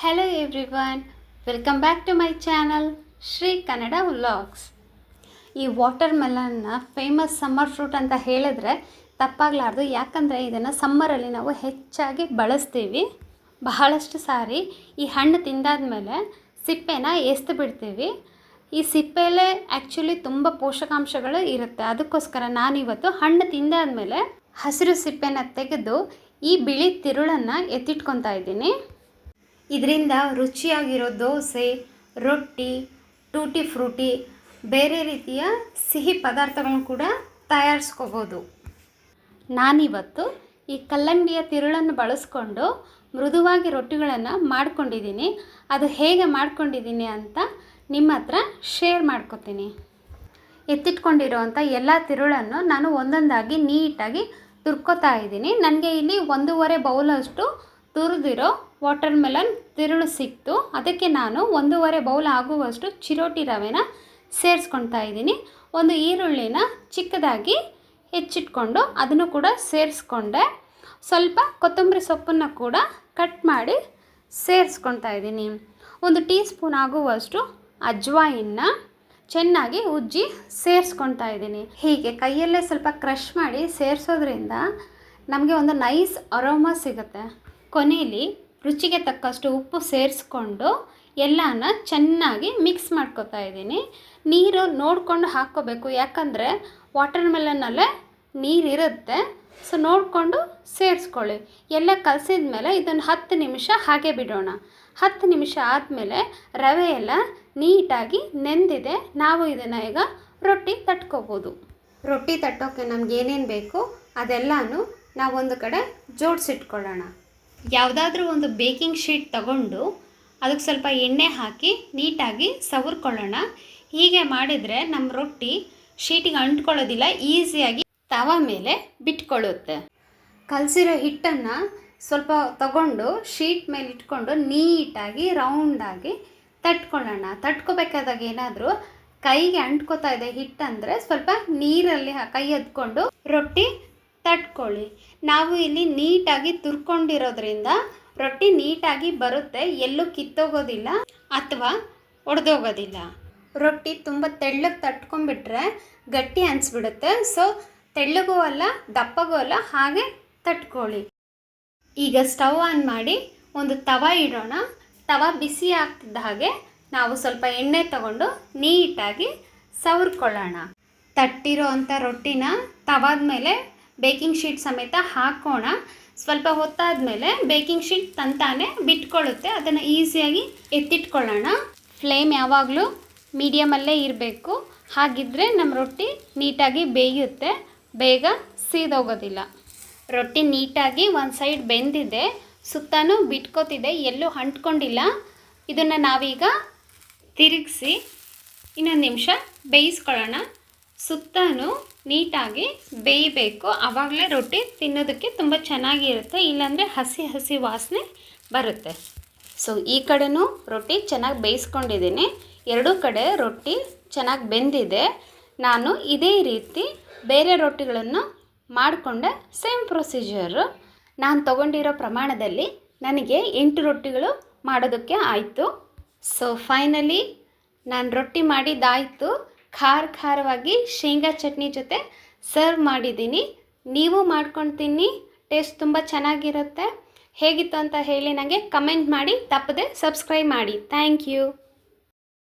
Hello everyone welcome back to my channel Shri Kannada vlogs ಈ water ಮೆಲನ್ನ famous summer fruit ಅಂತ ಹೇಳಿದ್ರೆ ತಪ್ಪಾಗಲಾರ್ದು. ಯಾಕಂದರೆ ಇದನ್ನು ಸಮ್ಮರಲ್ಲಿ ನಾವು ಹೆಚ್ಚಾಗಿ ಬಳಸ್ತೀವಿ. ಬಹಳಷ್ಟು ಸಾರಿ ಈ ಹಣ್ಣು ತಿಂದಾದ್ಮೇಲೆ ಸಿಪ್ಪೆನ ಎಸ್ದು ಬಿಡ್ತೀವಿ. ಈ ಸಿಪ್ಪೆಯಲ್ಲೇ ಆ್ಯಕ್ಚುಲಿ ತುಂಬ ಪೋಷಕಾಂಶಗಳು ಇರುತ್ತೆ. ಅದಕ್ಕೋಸ್ಕರ ನಾನಿವತ್ತು ಹಣ್ಣು ತಿಂದಾದ್ಮೇಲೆ ಹಸಿರು ಸಿಪ್ಪೆನ ತೆಗೆದು ಈ ಬಿಳಿ ತಿರುಳನ್ನು ಎತ್ತಿಟ್ಕೊತಾ ಇದ್ದೀನಿ. ಇದರಿಂದ ರುಚಿಯಾಗಿರೋ ದೋಸೆ, ರೊಟ್ಟಿ, ಟೂಟಿ ಫ್ರೂಟಿ, ಬೇರೆ ರೀತಿಯ ಸಿಹಿ ಪದಾರ್ಥಗಳನ್ನು ಕೂಡ ತಯಾರಿಸ್ಕೋಬೋದು. ನಾನಿವತ್ತು ಈ ಕಲ್ಲಂಗಡಿಯ ತಿರುಳನ್ನು ಬಳಸ್ಕೊಂಡು ಮೃದುವಾಗಿ ರೊಟ್ಟಿಗಳನ್ನು ಮಾಡ್ಕೊಂಡಿದ್ದೀನಿ. ಅದು ಹೇಗೆ ಮಾಡ್ಕೊಂಡಿದ್ದೀನಿ ಅಂತ ನಿಮ್ಮ ಹತ್ರ ಶೇರ್ ಮಾಡ್ಕೊತೀನಿ. ಎತ್ತಿಟ್ಕೊಂಡಿರೋವಂಥ ಎಲ್ಲ ತಿರುಳನ್ನು ನಾನು ಒಂದೊಂದಾಗಿ ನೀಟಾಗಿ ತುರ್ಕೋತಾ ಇದ್ದೀನಿ. ನನಗೆ ಇಲ್ಲಿ ಒಂದೂವರೆ ಬೌಲಷ್ಟು ತುರಿದಿರೋ ವಾಟರ್ ಮೆಲನ್ ತಿರುಳು ಸಿಕ್ತು. ಅದಕ್ಕೆ ನಾನು ಒಂದೂವರೆ ಬೌಲ್ ಆಗುವಷ್ಟು ಚಿರೋಟಿ ರವೆನ ಸೇರಿಸ್ಕೊಳ್ತಾ ಇದ್ದೀನಿ. ಒಂದು ಈರುಳ್ಳಿನ ಚಿಕ್ಕದಾಗಿ ಹೆಚ್ಚಿಟ್ಕೊಂಡು ಅದನ್ನು ಕೂಡ ಸೇರಿಸ್ಕೊಂಡೆ. ಸ್ವಲ್ಪ ಕೊತ್ತಂಬರಿ ಸೊಪ್ಪನ್ನು ಕೂಡ ಕಟ್ ಮಾಡಿ ಸೇರಿಸ್ಕೊಳ್ತಾ ಇದ್ದೀನಿ. ಒಂದು ಟೀ ಸ್ಪೂನ್ ಆಗುವಷ್ಟು ಅಜ್ವಾಯಿನ್ನ ಚೆನ್ನಾಗಿ ಉಜ್ಜಿ ಸೇರಿಸ್ಕೊಳ್ತಾ ಇದ್ದೀನಿ. ಹೀಗೆ ಕೈಯಲ್ಲೇ ಸ್ವಲ್ಪ ಕ್ರಷ್ ಮಾಡಿ ಸೇರಿಸೋದ್ರಿಂದ ನಮಗೆ ಒಂದು ನೈಸ್ ಅರೋಮಾ ಸಿಗುತ್ತೆ. ಕೊನೆಯಲ್ಲಿ ರುಚಿಗೆ ತಕ್ಕಷ್ಟು ಉಪ್ಪು ಸೇರಿಸ್ಕೊಂಡು ಎಲ್ಲನ ಚೆನ್ನಾಗಿ ಮಿಕ್ಸ್ ಮಾಡ್ಕೊತಾ ಇದ್ದೀನಿ. ನೀರು ನೋಡಿಕೊಂಡು ಹಾಕ್ಕೋಬೇಕು. ಯಾಕಂದರೆ ವಾಟರ್ ಮೆಲನಲ್ಲೇ ನೀರಿರುತ್ತೆ. ಸೊ ನೋಡಿಕೊಂಡು ಸೇರಿಸ್ಕೊಳ್ಳಿ. ಎಲ್ಲ ಕಲಸಿದ ಮೇಲೆ ಇದನ್ನು ಹತ್ತು ನಿಮಿಷ ಹಾಗೆ ಬಿಡೋಣ. ಹತ್ತು ನಿಮಿಷ ಆದಮೇಲೆ ರವೆ ಎಲ್ಲ ನೀಟಾಗಿ ನೆಂದಿದೆ. ನಾವು ಇದನ್ನು ಈಗ ರೊಟ್ಟಿ ತಟ್ಕೋಬೋದು. ರೊಟ್ಟಿ ತಟ್ಟೋಕ್ಕೆ ನಮ್ಗೆ ಏನೇನು ಬೇಕು ಅದೆಲ್ಲನೂ ನಾವೊಂದು ಕಡೆ ಜೋಡಿಸಿಟ್ಕೊಳ್ಳೋಣ. ಯಾವುದಾದ್ರೂ ಒಂದು ಬೇಕಿಂಗ್ ಶೀಟ್ ತಗೊಂಡು ಅದಕ್ಕೆ ಸ್ವಲ್ಪ ಎಣ್ಣೆ ಹಾಕಿ ನೀಟಾಗಿ ಸವರ್ಕೊಳ್ಳೋಣ. ಹೀಗೆ ಮಾಡಿದರೆ ನಮ್ಮ ರೊಟ್ಟಿ ಶೀಟಿಗೆ ಅಂಟ್ಕೊಳ್ಳೋದಿಲ್ಲ, ಈಸಿಯಾಗಿ ತವ ಮೇಲೆ ಬಿಟ್ಕೊಳ್ಳುತ್ತೆ. ಕಲಸಿರೋ ಹಿಟ್ಟನ್ನು ಸ್ವಲ್ಪ ತಗೊಂಡು ಶೀಟ್ ಮೇಲೆ ಇಟ್ಕೊಂಡು ನೀಟಾಗಿ ರೌಂಡಾಗಿ ತಟ್ಕೊಳ್ಳೋಣ. ತಟ್ಕೋಬೇಕಾದಾಗ ಏನಾದರೂ ಕೈಗೆ ಅಂಟ್ಕೋತಾ ಇದೆ ಹಿಟ್ಟಂದರೆ ಸ್ವಲ್ಪ ನೀರಲ್ಲಿ ಕೈ ಎದ್ಕೊಂಡು ರೊಟ್ಟಿ ತಟ್ಕೊಳ್ಳಿ. ನಾವು ಇಲ್ಲಿ ನೀಟಾಗಿ ತುರ್ಕೊಂಡಿರೋದ್ರಿಂದ ರೊಟ್ಟಿ ನೀಟಾಗಿ ಬರುತ್ತೆ, ಎಲ್ಲೂ ಕಿತ್ತೋಗೋದಿಲ್ಲ ಅಥವಾ ಒಡೆದೋಗೋದಿಲ್ಲ. ರೊಟ್ಟಿ ತುಂಬ ತೆಳ್ಳಗೆ ತಟ್ಕೊಂಡ್ಬಿಟ್ರೆ ಗಟ್ಟಿ ಅನಿಸ್ಬಿಡುತ್ತೆ. ಸೊ ತೆಳ್ಳಗೂ ಅಲ್ಲ, ದಪ್ಪಗೂ ಅಲ್ಲ, ಹಾಗೆ ತಟ್ಕೊಳ್ಳಿ. ಈಗ ಸ್ಟವ್ ಆನ್ ಮಾಡಿ ಒಂದು ತವ ಇಡೋಣ. ತವ ಬಿಸಿ ಆಗ್ತಿದ್ದ ಹಾಗೆ ನಾವು ಸ್ವಲ್ಪ ಎಣ್ಣೆ ತಗೊಂಡು ನೀಟಾಗಿ ಸವರ್ಕೊಳ್ಳೋಣ. ತಟ್ಟಿರೋ ಅಂಥ ರೊಟ್ಟಿನ ತವಾದ ಮೇಲೆ ಬೇಕಿಂಗ್ ಶೀಟ್ ಸಮೇತ ಹಾಕೋಣ. ಸ್ವಲ್ಪ ಹೊತ್ತಾದಮೇಲೆ ಬೇಕಿಂಗ್ ಶೀಟ್ ತಂತಾನೆ ಬಿಟ್ಕೊಳ್ಳುತ್ತೆ. ಅದನ್ನು ಈಸಿಯಾಗಿ ಎತ್ತಿಟ್ಕೊಳ್ಳೋಣ. ಫ್ಲೇಮ್ ಯಾವಾಗಲೂ ಮೀಡಿಯಮಲ್ಲೇ ಇರಬೇಕು. ಹಾಗಿದ್ದರೆ ನಮ್ಮ ರೊಟ್ಟಿ ನೀಟಾಗಿ ಬೇಯುತ್ತೆ. ಬೇಗ ಸೀದೋಗೋದಿಲ್ಲ. ರೊಟ್ಟಿ ನೀಟಾಗಿ ಒಂದು ಸೈಡ್ ಬೆಂದಿದೆ. ಸುತ್ತಾನೂ ಬಿಟ್ಕೋತಿದೆ. ಎಲ್ಲೂ ಅಂಟ್ಕೊಂಡಿಲ್ಲ. ಇದನ್ನು ನಾವೀಗ ತಿರುಗಿಸಿ ಇನ್ನೊಂದು ನಿಮಿಷ ಬೇಯಿಸ್ಕೊಳ್ಳೋಣ. ಸುತ್ತಾನು ನೀಟಾಗಿ ಬೇಯಬೇಕು. ಆವಾಗಲೇ ರೊಟ್ಟಿ ತಿನ್ನೋದಕ್ಕೆ ತುಂಬ ಚೆನ್ನಾಗಿರುತ್ತೆ. ಇಲ್ಲಾಂದರೆ ಹಸಿ ಹಸಿ ವಾಸನೆ ಬರುತ್ತೆ. ಸೊ ಈ ಕಡೆನೂ ರೊಟ್ಟಿ ಚೆನ್ನಾಗಿ ಬೇಯಿಸ್ಕೊಂಡಿದ್ದೀನಿ. ಎರಡೂ ಕಡೆ ರೊಟ್ಟಿ ಚೆನ್ನಾಗಿ ಬೆಂದಿದೆ. ನಾನು ಇದೇ ರೀತಿ ಬೇರೆ ರೊಟ್ಟಿಗಳನ್ನು ಮಾಡಿಕೊಂಡೆ ಸೇಮ್ ಪ್ರೊಸೀಜರು. ನಾನು ತಗೊಂಡಿರೋ ಪ್ರಮಾಣದಲ್ಲಿ ನನಗೆ ಎಂಟು ರೊಟ್ಟಿಗಳು ಮಾಡೋದಕ್ಕೆ ಆಯಿತು. ಸೊ ಫೈನಲಿ ನಾನು ರೊಟ್ಟಿ ಮಾಡಿದ್ದಾಯಿತು. ಖಾರ ಖಾರವಾಗಿ ಶೇಂಗಾ ಚಟ್ನಿ ಜೊತೆ ಸರ್ವ್ ಮಾಡಿದ್ದೀನಿ. ನೀವು ಮಾಡ್ಕೊಂಡು ತಿನ್ನಿ ಟೇಸ್ಟ್ ತುಂಬ ಚೆನ್ನಾಗಿರುತ್ತೆ. ಹೇಗಿತ್ತು ಅಂತ ಹೇಳಿ ನನಗೆ ಕಮೆಂಟ್ ಮಾಡಿ. ತಪ್ಪದೆ ಸಬ್ಸ್ಕ್ರೈಬ್ ಮಾಡಿ. Thank you